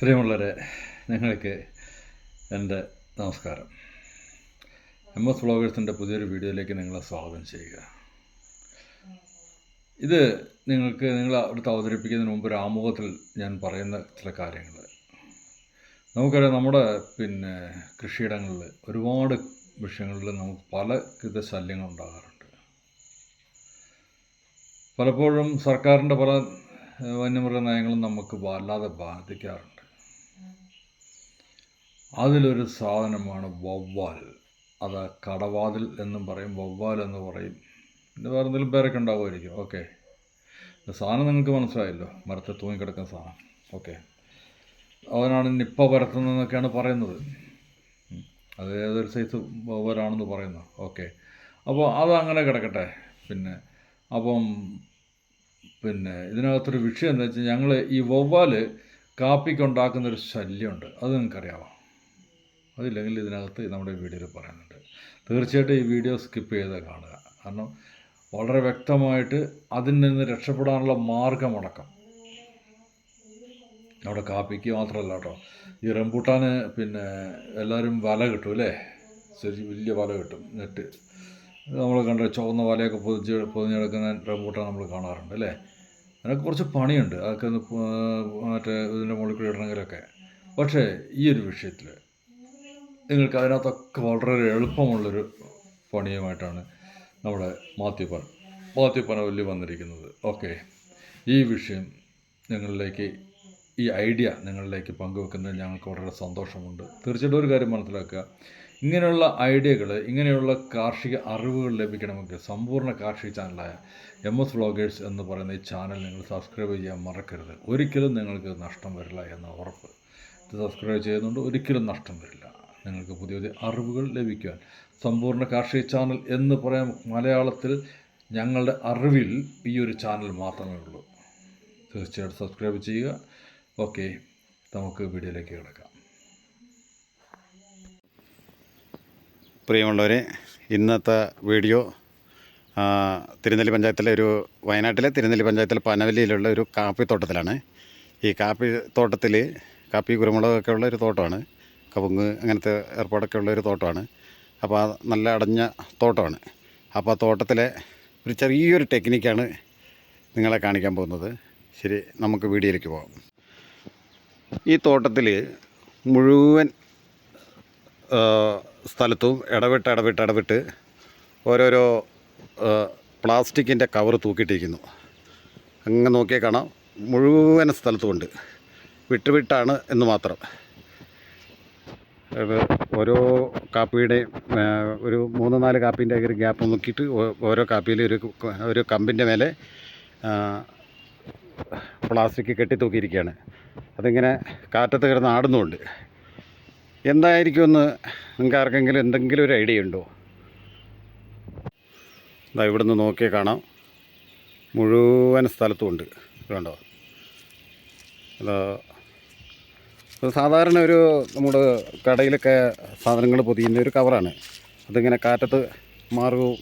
പ്രിയമുള്ളവരെ നിങ്ങൾക്ക് എന്റെ നമസ്കാരം. എം എസ് വ്ളോഗേഴ്സിന്റെ പുതിയൊരു വീഡിയോയിലേക്ക് നിങ്ങളെ സ്വാഗതം ചെയ്യുക. ഇത് നിങ്ങൾക്ക് നിങ്ങൾ അടുത്ത് അവതരിപ്പിക്കുന്നതിന് മുമ്പ് ഒരു ആമുഖത്തിൽ ഞാൻ പറയുന്ന ചില കാര്യങ്ങൾ. നമുക്കറിയാം നമ്മുടെ പിന്നെ കൃഷിയിടങ്ങളിൽ ഒരുപാട് വിഷയങ്ങളിൽ നമുക്ക് പല വിധ ശല്യങ്ങൾ ഉണ്ടാകാറുണ്ട്. പലപ്പോഴും സർക്കാരിന്റെ പല വന്യമൃഗ നയങ്ങളും നമുക്ക് വല്ലാതെ ബാധിക്കാറുണ്ട്. അതിലൊരു സാധനമാണ് വവ്വാൽ. അത് കടവാതിൽ എന്നും പറയും വവ്വാൽ എന്ന് പറയും. ഇത് വേറെ എന്തെങ്കിലും പേരൊക്കെ ഉണ്ടാവുമായിരിക്കും. ഓക്കെ. സാധനം നിങ്ങൾക്ക് മനസ്സിലായല്ലോ. മരത്തിൽ തൂങ്ങിക്കിടക്കുന്ന സാധനം. ഓക്കെ. അവനാണ് നിപ്പ പരത്തുന്നതെന്നൊക്കെയാണ് പറയുന്നത്. അത് ഏതൊരു സൈസ് വവ്വാലാണെന്ന് പറയുന്നു. ഓക്കെ. അപ്പോൾ അത് അങ്ങനെ കിടക്കട്ടെ. പിന്നെ അപ്പം പിന്നെ ഇതിനകത്തൊരു വിഷയം എന്താ വെച്ചാൽ ഞങ്ങൾ ഈ വവ്വാൽ കാപ്പിക്കുണ്ടാക്കുന്നൊരു ശല്യമുണ്ട്. അത് നിങ്ങൾക്കറിയാമോ അതില്ലെങ്കിൽ ഇതിനകത്ത് നമ്മുടെ വീഡിയോയിൽ പറയുന്നുണ്ട്. തീർച്ചയായിട്ടും ഈ വീഡിയോ സ്കിപ്പ് ചെയ്ത് കാണുക. കാരണം വളരെ വ്യക്തമായിട്ട് അതിൽ നിന്ന് രക്ഷപ്പെടാനുള്ള മാർഗമടക്കം. അവിടെ കാപ്പിക്ക് മാത്രമല്ല കേട്ടോ. ഈ റംബൂട്ടാന് പിന്നെ എല്ലാവരും വല കിട്ടും അല്ലേ? ശരി വലിയ വല കിട്ടും നെറ്റ്. നമ്മൾ കണ്ട ചുവന്ന വലയൊക്കെ പൊതിച്ച് പൊതിഞ്ഞെടുക്കുന്ന റംബൂട്ടാൻ നമ്മൾ കാണാറുണ്ട് അല്ലേ? അതിനൊക്കെ കുറച്ച് പണിയുണ്ട്. അതൊക്കെ ഒന്ന് മറ്റേ ഇതിന്റെ മുകളിൽ കൂടി ഇടണമെങ്കിലൊക്കെ. പക്ഷേ ഈ ഒരു വിഷയത്തിൽ നിങ്ങൾക്ക് അതിനകത്തൊക്കെ വളരെ എളുപ്പമുള്ളൊരു പണിയുമായിട്ടാണ് നമ്മുടെ മാത്യുപ്പൻ മാത്യുപ്പന വലിയ വന്നിരിക്കുന്നത്. ഓക്കെ ഈ വിഷയം നിങ്ങളിലേക്ക് ഈ ഐഡിയ നിങ്ങളിലേക്ക് പങ്കുവെക്കുന്നതിൽ ഞങ്ങൾക്ക് വളരെ സന്തോഷമുണ്ട്. തീർച്ചയായിട്ടും ഒരു കാര്യം മനസ്സിലാക്കുക. ഇങ്ങനെയുള്ള ഐഡിയകൾ ഇങ്ങനെയുള്ള കാർഷിക അറിവുകൾ ലഭിക്കണമെങ്കിൽ സമ്പൂർണ കാർഷിക ചാനലായ എം എസ് വ്ളോഗേഴ്സ് എന്ന് പറയുന്ന ഈ ചാനൽ നിങ്ങൾ സബ്സ്ക്രൈബ് ചെയ്യാൻ മറക്കരുത്. ഒരിക്കലും നിങ്ങൾക്ക് നഷ്ടം വരില്ല എന്ന ഉറപ്പ്. ഇത് സബ്സ്ക്രൈബ് ചെയ്യുന്നുണ്ട് ഒരിക്കലും നഷ്ടം വരില്ല. നിങ്ങൾക്ക് പുതിയ പുതിയ അറിവുകൾ ലഭിക്കുവാൻ. സമ്പൂർണ കാർഷിക ചാനൽ എന്ന് പറയാൻ മലയാളത്തിൽ ഞങ്ങളുടെ അറിവിൽ ഈ ഒരു ചാനൽ മാത്രമേ ഉള്ളൂ. തീർച്ചയായിട്ടും സബ്സ്ക്രൈബ് ചെയ്യുക. ഓക്കെ നമുക്ക് വീഡിയോയിലേക്ക് കിടക്കാം. പ്രിയമുള്ളവരെ ഇന്നത്തെ വീഡിയോ തിരുനെല്ലി പഞ്ചായത്തിലെ ഒരു വയനാട്ടിലെ തിരുനെല്ലി പഞ്ചായത്തിലെ പനവല്ലിയിലുള്ള ഒരു കാപ്പിത്തോട്ടത്തിലാണ്. ഈ കാപ്പി തോട്ടത്തിൽ കാപ്പി കുരുമുളകൊക്കെ ഉള്ള ഒരു തോട്ടമാണ്. കവുങ്ങ് അങ്ങനത്തെ ഏർപ്പാടൊക്കെ ഉള്ളൊരു തോട്ടമാണ്. അപ്പോൾ നല്ല അടഞ്ഞ തോട്ടമാണ്. അപ്പോൾ ആ തോട്ടത്തിലെ ഒരു ചെറിയൊരു ടെക്നിക്കാണ് നിങ്ങളെ കാണിക്കാൻ പോകുന്നത്. ശരി നമുക്ക് വീഡിയോയിലേക്ക് പോകാം ഈ തോട്ടത്തിൽ മുഴുവൻ സ്ഥലത്തും ഇടവിട്ട് ഇടവിട്ട് ഇടവിട്ട് ഓരോരോ പ്ലാസ്റ്റിക്കിന്റെ കവർ തൂക്കിയിട്ടിരിക്കുന്നു. അങ്ങ് നോക്കിയാൽ കാണാം മുഴുവൻ സ്ഥലത്തുമുണ്ട്. വിട്ടുവിട്ടാണ് എന്ന് മാത്രം. ഓരോ കാപ്പിയുടെയും ഒരു മൂന്ന് നാല് കാപ്പീന്റെ ഒരു ഗ്യാപ്പ് നോക്കിയിട്ട് ഓരോ കാപ്പിയിൽ ഒരു ഒരു കമ്പിന്റെ മേലെ പ്ലാസ്റ്റിക് കെട്ടി തൂക്കിയിരിക്കുകയാണ് അതിങ്ങനെ കാറ്റത്ത് കിടന്ന് ആടുന്നുമുണ്ട് എന്തായിരിക്കുമെന്ന് നിങ്ങൾക്ക് ആർക്കെങ്കിലും എന്തെങ്കിലും ഒരു ഐഡിയ ഉണ്ടോ? ഇതാ ഇവിടുന്ന് നോക്കിയാൽ കാണാം. മുഴുവൻ സ്ഥലത്തും ഉണ്ട്. ഇത് കണ്ടോ? ഇത് സാധാരണ ഒരു നമ്മുടെ കടയിലൊക്കെ സാധനങ്ങൾ പൊതിയുന്ന ഒരു കവറാണ്. അതിങ്ങനെ കാറ്റത്ത് മാറുകയും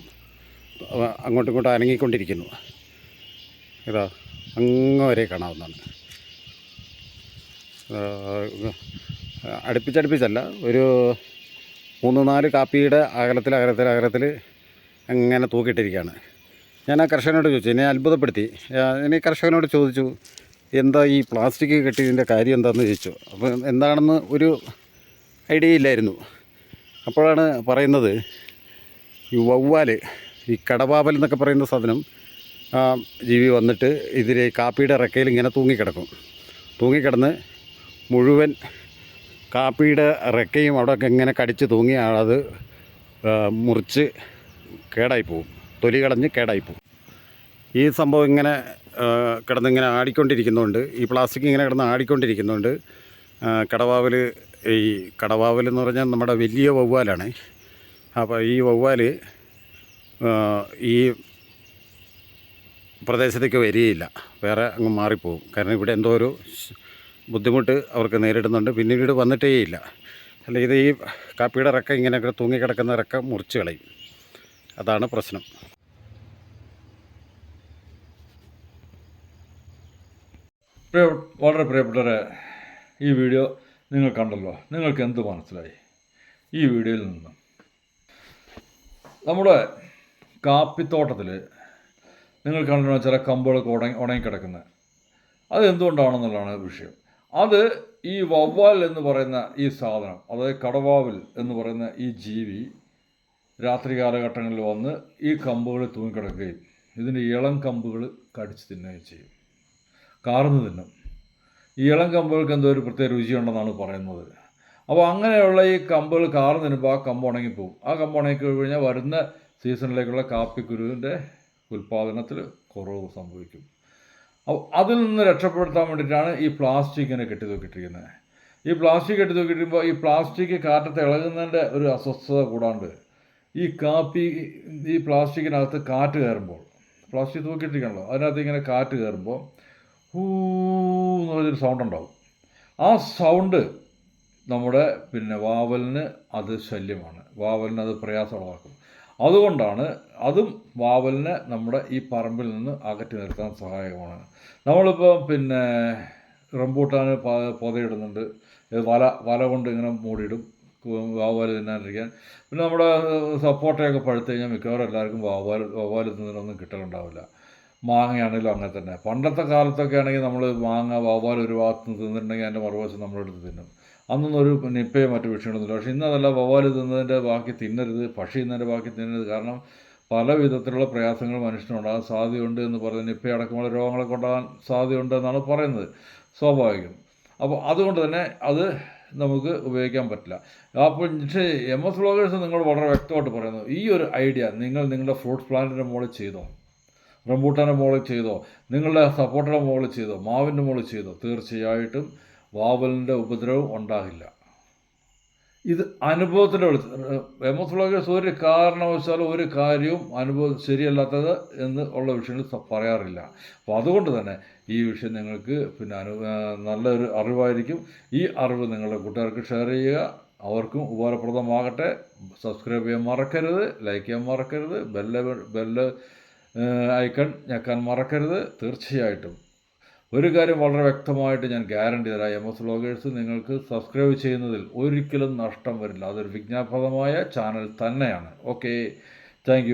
അങ്ങോട്ടും ഇങ്ങോട്ടും അനങ്ങിക്കൊണ്ടിരിക്കുന്നു. ഇതാ അങ്ങ് വരെ കാണാവുന്നതാണ്. അടുപ്പിച്ചടുപ്പിച്ചല്ല ഒരു മൂന്ന് നാല് കാപ്പിയുടെ അകലത്തിൽ അകലത്തിൽ അകലത്തിൽ അങ്ങനെ തൂക്കിയിട്ടിരിക്കുകയാണ്. ഞാൻ ആ കർഷകനോട് ചോദിച്ചു എന്നെ അത്ഭുതപ്പെടുത്തി? ഇനി കർഷകനോട് ചോദിച്ചു എന്താ ഈ പ്ലാസ്റ്റിക് കെട്ടിയതിന്റെ കാര്യം എന്താണെന്ന് ചോദിച്ചു? അപ്പോൾ എന്താണെന്ന് ഒരു ഐഡിയ ഇല്ലായിരുന്നു. അപ്പോഴാണ് പറയുന്നത് ഈ വവ്വാൽ ഈ കടവാവൽ എന്നൊക്കെ പറയുന്ന സാധനം ജീവി വന്നിട്ട് ഇതിൽ കാപ്പിയുടെ റെക്കയിൽ ഇങ്ങനെ തൂങ്ങിക്കിടക്കും. തൂങ്ങിക്കിടന്ന് മുഴുവൻ കാപ്പിയുടെ റെക്കയും അവിടെ ഇങ്ങനെ കടിച്ച് തൂങ്ങി അത് മുറിച്ച് കേടായി പോവും. തൊലി കളഞ്ഞ് കേടായി പോവും. ഈ സംഭവം ഇങ്ങനെ കിടന്നിങ്ങനെ ആടിക്കൊണ്ടിരിക്കുന്നുണ്ട് ഈ പ്ലാസ്റ്റിക് ഇങ്ങനെ കിടന്ന് ആടിക്കൊണ്ടിരിക്കുന്നുണ്ട് കടവാവൽ ഈ കടവാവൽ എന്ന് പറഞ്ഞാൽ നമ്മുടെ വലിയ വവ്വാലാണ്. അപ്പോൾ ഈ വവ്വാൽ ഈ പ്രദേശത്തേക്ക് വരികയില്ല. വേറെ അങ്ങ് മാറിപ്പോകും കാരണം ഇവിടെ എന്തോ ഒരു ബുദ്ധിമുട്ട് അവർക്ക് നേരിടുന്നുണ്ട്. പിന്നീട് വന്നിട്ടേ ഇല്ല. അല്ല ഇത് ഈ കാപ്പിയുടെ റക്ക ഇങ്ങനെയൊക്കെ തൂങ്ങിക്കിടക്കുന്ന റക്ക മുറിച്ച് കളയും. അതാണ് പ്രശ്നം. പ്രിയ വളരെ പ്രിയപ്പെട്ടവരെ ഈ വീഡിയോ നിങ്ങൾ കണ്ടല്ലോ. നിങ്ങൾക്ക് എന്ത് മനസ്സിലായി? ഈ വീഡിയോയിൽ നിന്ന് നമ്മുടെ കാപ്പിത്തോട്ടത്തിൽ നിങ്ങൾ കണ്ടിരുന്ന ചില കമ്പുകളൊക്കെ ഉണങ്ങി ഉണങ്ങിക്കിടക്കുന്നത് അത് എന്തുകൊണ്ടാണെന്നുള്ളതാണ് വിഷയം. അത് ഈ വവ്വാൽ എന്ന് പറയുന്ന ഈ സാധനം അതായത് കടവാവിൽ എന്ന് പറയുന്ന ഈ ജീവി രാത്രി കാലഘട്ടങ്ങളിൽ വന്ന് ഈ കമ്പുകൾ തൂങ്ങിക്കിടക്കുകയും ഇതിന്റെ ഇളം കമ്പുകൾ കടിച്ച് തിന്നുകയും ചെയ്യും. കാർന്ന് തിന്നും. ഈ ഇളം കമ്പുകൾക്ക് എന്തോ ഒരു പ്രത്യേക രുചിയുണ്ടെന്നാണ് പറയുന്നത്. അപ്പോൾ അങ്ങനെയുള്ള ഈ കമ്പുകൾ കാർന്ന് തിന്നുമ്പോൾ ആ കമ്പ് ഉണങ്ങിപ്പോവും ആ കമ്പ് ഉണങ്ങി കഴിഞ്ഞാൽ വരുന്ന സീസണിലേക്കുള്ള കാപ്പിക്കുരുവിന്റെ ഉൽപ്പാദനത്തിൽ കുറവ് സംഭവിക്കും. അപ്പോൾ അതിൽ നിന്ന് രക്ഷപ്പെടുത്താൻ വേണ്ടിയിട്ടാണ് ഈ പ്ലാസ്റ്റിക്കിനെ കെട്ടി തൂക്കിയിട്ടിരിക്കുന്നത്. ഈ പ്ലാസ്റ്റിക് കെട്ടി തൂക്കിയിട്ടിരിക്കുമ്പോൾ ഈ പ്ലാസ്റ്റിക് കാറ്റത്ത് ഇളകുന്നതിന്റെ ഒരു അസ്വസ്ഥത കൂടാണ്ട് ഈ കാപ്പി ഈ പ്ലാസ്റ്റിക്കിനകത്ത് കാറ്റ് കയറുമ്പോൾ പ്ലാസ്റ്റിക് തൂക്കിയിട്ടിരിക്കണല്ലോ അതിനകത്ത് ഇങ്ങനെ കാറ്റ് കയറുമ്പോൾ ഹൂ എന്ന് പറഞ്ഞൊരു സൗണ്ട് ഉണ്ടാവും ആ സൗണ്ട് നമ്മുടെ പിന്നെ വാവലിന് അത് ശല്യമാണ്. വാവലിന് അത് പ്രയാസമുള്ളതാക്കും അതുകൊണ്ടാണ് അതും വാവലിനെ നമ്മുടെ ഈ പറമ്പിൽ നിന്ന് അകറ്റി നിർത്താൻ സഹായകമാണ്. നമ്മളിപ്പോൾ പിന്നെ റംബൂട്ടാന് പൊതയിടുന്നുണ്ട്. വല വല കൊണ്ട് ഇങ്ങനെ മൂടിയിടും. വാവാൽ തിന്നാണ്ടിരിക്കാൻ പിന്നെ നമ്മുടെ സപ്പോർട്ടയൊക്കെ പഴുത്ത് കഴിഞ്ഞാൽ മിക്കവാറും എല്ലാവർക്കും വാവാൽ വവ്വാൽ തിന്നതിനൊന്നും കിട്ടലുണ്ടാവില്ല. മാങ്ങയാണെങ്കിലും അങ്ങനെ തന്നെ. പണ്ടത്തെ കാലത്തൊക്കെ ആണെങ്കിൽ നമ്മൾ മാങ്ങ വവ്വാൽ ഒരു ഭാഗത്ത് നിന്ന് തിന്നിട്ടുണ്ടെങ്കിൽ അതിന്റെ മറുവശം നമ്മളെടുത്ത് തിന്നും. അന്നൊന്നും ഒരു നിപ്പയോ മറ്റു വിഷയങ്ങളൊന്നുമില്ല പക്ഷേ ഇന്നതല്ല വവ്വാൽ തിന്നതിന്റെ ബാക്കി തിന്നരുത് പക്ഷി തിന്നതിന്റെ ബാക്കി തിന്നരുത്. കാരണം പല വിധത്തിലുള്ള പ്രയാസങ്ങൾ മനുഷ്യനുണ്ടാകാൻ സാധ്യതയുണ്ട് എന്ന് പറയുന്നത് നിപ്പ അടക്കമുള്ള രോഗങ്ങളൊക്കെ ഉണ്ടാകാൻ സാധ്യതയുണ്ട് എന്നാണ് പറയുന്നത്. സ്വാഭാവികം. അപ്പോൾ അതുകൊണ്ട് തന്നെ അത് നമുക്ക് ഉപയോഗിക്കാൻ പറ്റില്ല. അപ്പോൾ പക്ഷേ എം എസ് വ്ളോഗേഴ്സ് നിങ്ങൾ വളരെ വ്യക്തമായിട്ട് പറയുന്നു ഈ ഒരു ഐഡിയ നിങ്ങൾ നിങ്ങളുടെ ഫ്രൂട്ട്സ് പ്ലാന്റിന്റെ മുകളിൽ ചെയ്തോ? റംബൂട്ടാന്റെ മുകളിൽ ചെയ്തോ നിങ്ങളുടെ സപ്പോർട്ടയുടെ മുകളിൽ ചെയ്തോ മാവിന്റെ മുകളിൽ ചെയ്തോ തീർച്ചയായിട്ടും വാവലിന്റെ ഉപദ്രവം ഉണ്ടാകില്ല. ഇത് അനുഭവത്തിന്റെ വെളിച്ച. എമോസ് ഒരു കാരണവശാലും ഒരു കാര്യവും അനുഭവം ശരിയല്ലാത്തത് എന്ന് ഉള്ള വിഷയങ്ങൾ പറയാറില്ല. അപ്പോൾ അതുകൊണ്ട് തന്നെ ഈ വിഷയം നിങ്ങൾക്ക് പിന്നെ അനു നല്ലൊരു അറിവായിരിക്കും. ഈ അറിവ് നിങ്ങളുടെ കൂട്ടുകാർക്ക് ഷെയർ ചെയ്യുക. അവർക്കും ഉപകാരപ്രദമാകട്ടെ. സബ്സ്ക്രൈബ് ചെയ്യാൻ മറക്കരുത് ലൈക്ക് ചെയ്യാൻ മറക്കരുത് ബെല്ല് ബെല്ല് ഐക്കൺ ഞെക്കാൻ മറക്കരുത്. തീർച്ചയായിട്ടും. ഒരു കാര്യം വളരെ വ്യക്തമായിട്ട് ഞാൻ ഗ്യാരണ്ടി തരാം. എം എസ് വ്ളോഗേഴ്സ് നിങ്ങൾക്ക് സബ്സ്ക്രൈബ് ചെയ്യുന്നതിൽ ഒരിക്കലും നഷ്ടം വരില്ല. അതൊരു വിജ്ഞാപനമായ ചാനൽ തന്നെയാണ്. Okay thank